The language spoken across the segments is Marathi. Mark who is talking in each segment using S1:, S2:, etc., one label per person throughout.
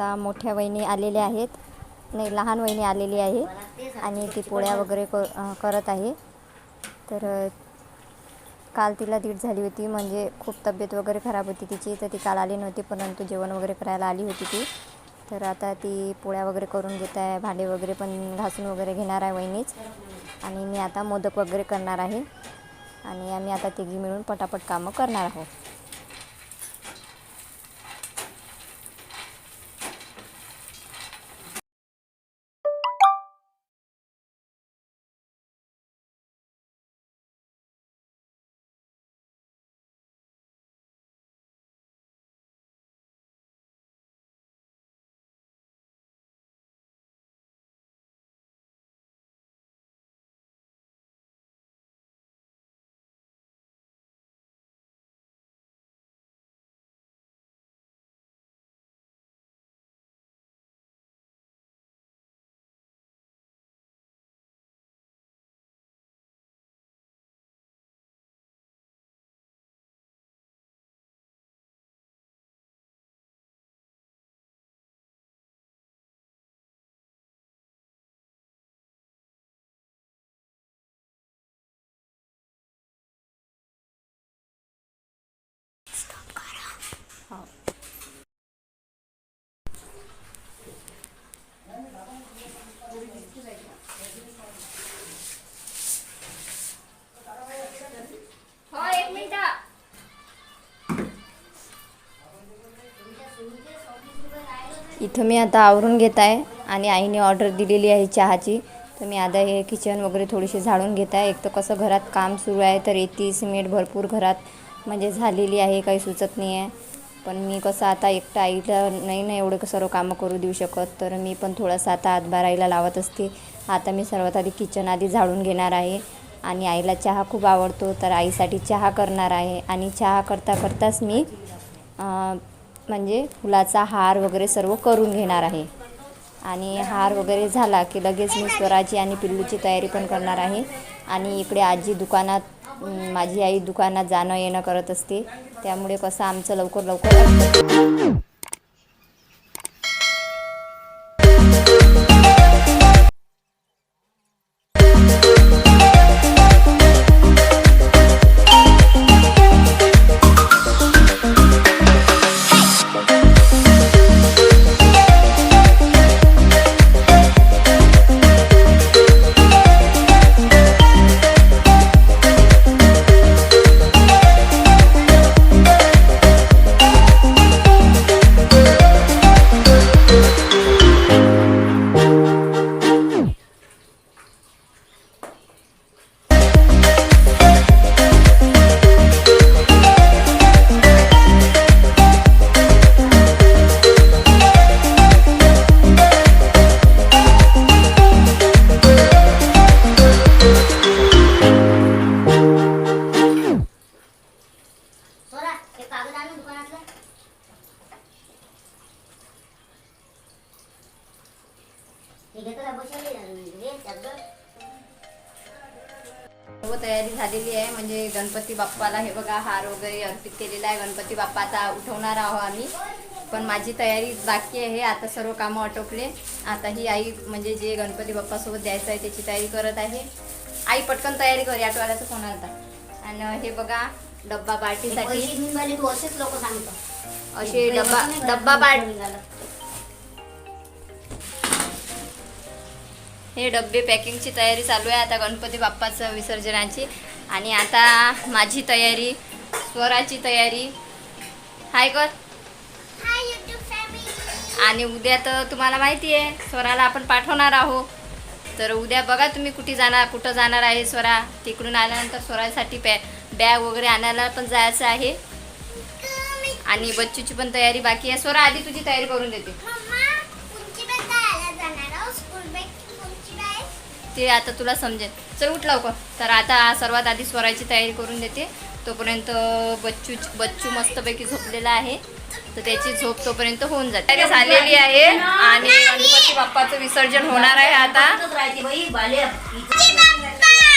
S1: आता मोठ्या वहिनी आलेल्या आहेत. नाही लहान वहिनी आलेली आहे आणि ती पोळ्या वगैरे कर करत आहे. तर काल तिला दीड झाली होती. म्हणजे खूप तब्येत वगैरे खराब होती तिची तर ती काल आली नव्हती परंतु जेवण वगैरे करायला आली होती ती. तर आता ती पोळ्या वगैरे करून घेत आहे भांडे वगैरे पण घासून वगैरे घेणार आहे वहिनीच. आणि मी आता मोदक वगैरे करणार आहे. आणि आम्ही आता तिघी मिळून पटापट कामं करणार आहोत. इथं मी आता आवरून घेत आहे आणि आईने ऑर्डर दिलेली आहे चहाची. तर मी आता हे किचन वगैरे थोडीशी झाडून घेत आहे. एक तर कसं घरात काम सुरू आहे तर रेती सिमेंट भरपूर घरात. म्हणजे झालेली आहे काही सुचत नाही आहे पण मी कसं आता एकटं आईला नाही ना एवढं सर्व कामं करू देऊ शकत. तर मी पण थोडासा आता हातभार आईला लावत असते. आता मी सर्वात आधी किचन आधी झाडून घेणार आहे. आणि आईला चहा खूप आवडतो. तर आईसाठी चहा करणार आहे. आणि चहा करता करताच मी म्हणजे फुलाचा हार वगैरे सर्व करून घेणार आहे. आणि हार वगैरे झाला की लगेच मी स्वराची आणि पिल्लूची तयारी पण करणार आहे. आणि इकडे आजी दुकानात माझी आई दुकानात जाणं येणं करत असते. त्यामुळे कसं आमचं लवकर लवकर सर्व तयारी झालेली आहे. म्हणजे गणपती बाप्पाला हे बघा हार वगैरे अर्पित केलेला आहे. गणपती बाप्पा आता उठवणार आहोत आम्ही. पण माझी तयारी बाकी आहे. आता सर्व कामं आटोपले. आता ही आई म्हणजे जे गणपती बाप्पासोबत द्यायचं आहे त्याची तयारी करत आहे. आई पटकन तयारी कर ऑटोवाल्याचा फोन आलता आणि हे बघा डब्बा पार्टीसाठी असे डब्बा डब्बा पार्ट हे डब्बे पॅकिंगची तयारी चालू आहे. आता गणपती बाप्पाचं विसर्जनाची. आणि आता माझी तयारी स्वराची तयारी. हाय कर. आणि उद्या तर तुम्हाला माहिती आहे स्वराला आपण पाठवणार आहोत. तर उद्या बघा तुम्ही कुठे जाणार कुठं जाणार आहे स्वरा. तिकडून आल्यानंतर स्वरासाठी पॅ बॅग वगैरे आणायला पण जायचं आहे. आणि बच्चूची पण तयारी बाकी आहे. स्वरा आधी तुझी तयारी करून देते. ते आता तुला समजेल. चल उठ लवकर. तर आता सर्वात आधी स्वराची तयारी करून देते. तोपर्यंत बच्चू बच्चू मस्तपैकी झोपलेला आहे. तर त्याची झोप तोपर्यंत होऊन जाते. झालेली आहे. आणि गणपती बाप्पाचं विसर्जन होणार आहे आता.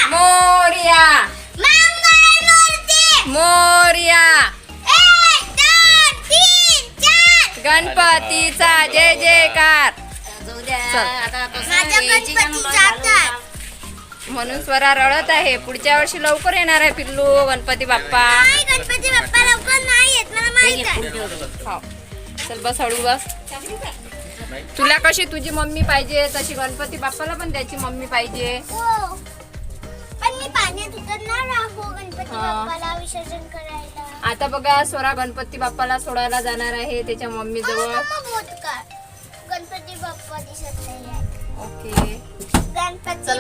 S1: मोर्या. मोर्या. गणपतीचा जय जयकार. म्हणून स्वरा रडत आहे. पुढच्या वर्षी लवकर येणार आहे पिल्लू गणपती बाप्पा.
S2: नाही गणपती बाप्पा लवकर नाही येत. मला माहीत आहे.
S1: हो. चल बस हळू बस. तुला कशी तुझी मम्मी पाहिजे? तशी गणपती बाप्पाला पण त्याची मम्मी पाहिजे.
S2: हो. पण मी पाण्यात उतरणार आहो गणपती. बाप्पाला विसर्जन करायला.
S1: आता बघा स्वरा गणपती बाप्पाला सोडायला जाणार आहे त्याच्या मम्मी जवळ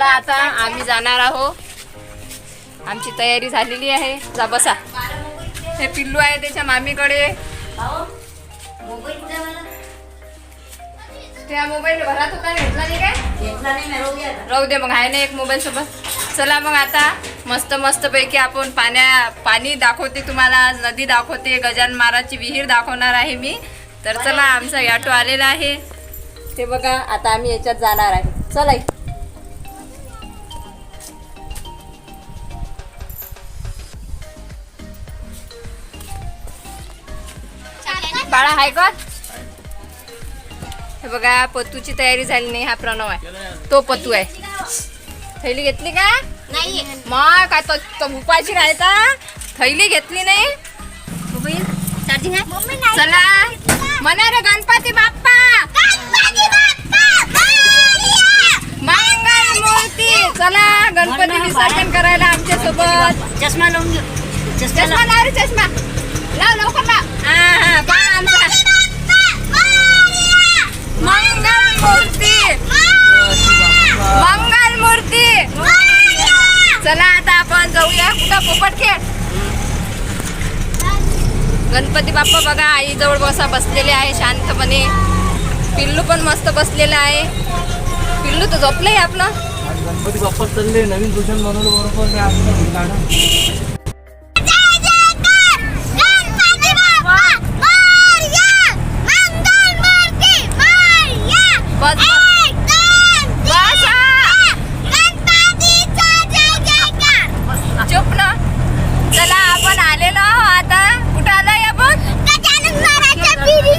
S1: चला आता आम्ही जाणार आहो. आमची तयारी झालेली आहे. जा बसा. हे पिल्लू आहे त्याच्या मामीकडे. त्या मोबाईल घरात होता घेतला नाही काय?
S3: राहू
S1: दे मग आहे ना एक मोबाईल सोबत. चला मग आता. मस्त मस्त पैकी आपण पाण्या पाणी दाखवते तुम्हाला. नदी दाखवते. गजान महाराजची विहीर दाखवणार आहे मी. तर चला आमचा ऑटो आलेला आहे. ते बघा आता आम्ही याच्यात जाणार आहे. चला बाळा आहे का? हे बघा पत्तूची तयारी झाली नाही हा प्रणव आहे. तो पत्तू आहे. थैली घेतली का?
S2: नाही.
S1: मग काय तो तो उपाशी राहता थैली घेतली नाही. मोबाईल चार्जिंग आहे?
S2: मम्मी नाही.
S1: चला. म्हणा रे गणपती बाप्पा.
S2: गणपती बाप्पा मोरया!
S1: मंगल मूर्ती. चला गणपती विसर्जन करायला आमच्यासोबत
S3: चष्मा लावून घे. चष्मा
S1: चष्मा लाव रे चष्मा. लाव लवकर लाव. हा हा पहा मंगल मूर्ती मंगल मूर्ती चला आता आपण जाऊया कुठं? पोपटखेड गणपती बाप्पा बघा आई जवळ बसा बसलेले आहे शांतपणे. पिल्लू पण मस्त बसलेलं आहे. पिल्लू तर झोपलंय आपलं?
S4: आज गणपती बाप्पा चालले नवीन भूषण म्हणून बरोबर मी आता गाणं
S2: जय जयकार! गणपती बाप्पा मोरया! मंगल मूर्ती मोरया!
S1: बस बस
S2: एक, दोन, तीन,
S1: बस हा.
S2: गणपतीचा जय जयकार!
S1: चुप ना चला आपण आलेलो आहो आता कुठं आलोय आपण
S2: गजानन महाराजच्या पिढी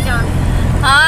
S1: हा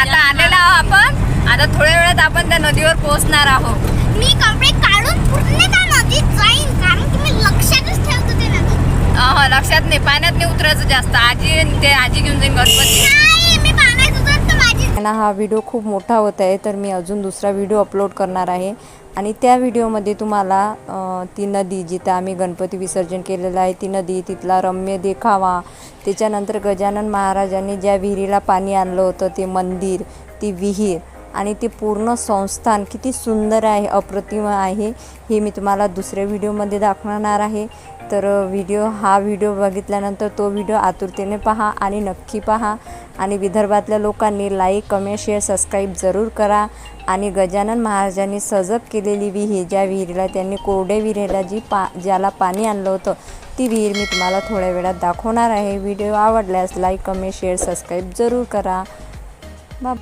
S1: आता आलेलो आहो आपण आता थोड्या वेळात आपण त्या नदीवर पोहोचणार आहोत
S2: मी कपडे काढून पूर्ण त्या नदीत जाईन कारण की मी लक्षातच ठेवतो ते नदीत
S1: अहो, लक्षात नाही पाण्यात नाही उतरायचं जास्त. आजी ते आजी घेऊन जाईन गणपती.
S2: नाही मी पाण्यात उतरत तर माझी
S5: आणि हा व्हिडिओ खूप मोठा होत आहे तर मी अजून दुसरा व्हिडिओ अपलोड करणार आहे. आणि त्या व्हिडिओमध्ये तुम्हाला ती नदी जिथं आम्ही गणपती विसर्जन केलेलं आहे ती नदी तिथला रम्य देखावा. त्याच्यानंतर गजानन महाराजांनी ज्या विहिरीला पाणी आणलं होतं ते मंदिर ती विहीर आणि ते पूर्ण संस्थान किती सुंदर आहे अप्रतिम आहे हे मी तुम्हाला दुसऱ्या व्हिडिओमध्ये दाखवणार आहे. तर व्हिडिओ हा व्हिडिओ बघितल्यानंतर तो व्हिडिओ आतुरतेने पहा आणि नक्की पहा. आणि विदर्भातल्या लोकांनी लाईक कमेंट शेअर सबस्क्राईब जरूर करा. आणि गजानन महाराजांनी सजप केलेली विहीर ज्या विहिरीला त्यांनी कोरड्या विहिरीला जी पा ज्याला पाणी आणलं होतं ती विहीर मी तुम्हाला थोड्या वेळात दाखवणार आहे. व्हिडिओ आवडल्यास लाईक कमेंट शेअर सबस्क्राईब जरूर करा. बाब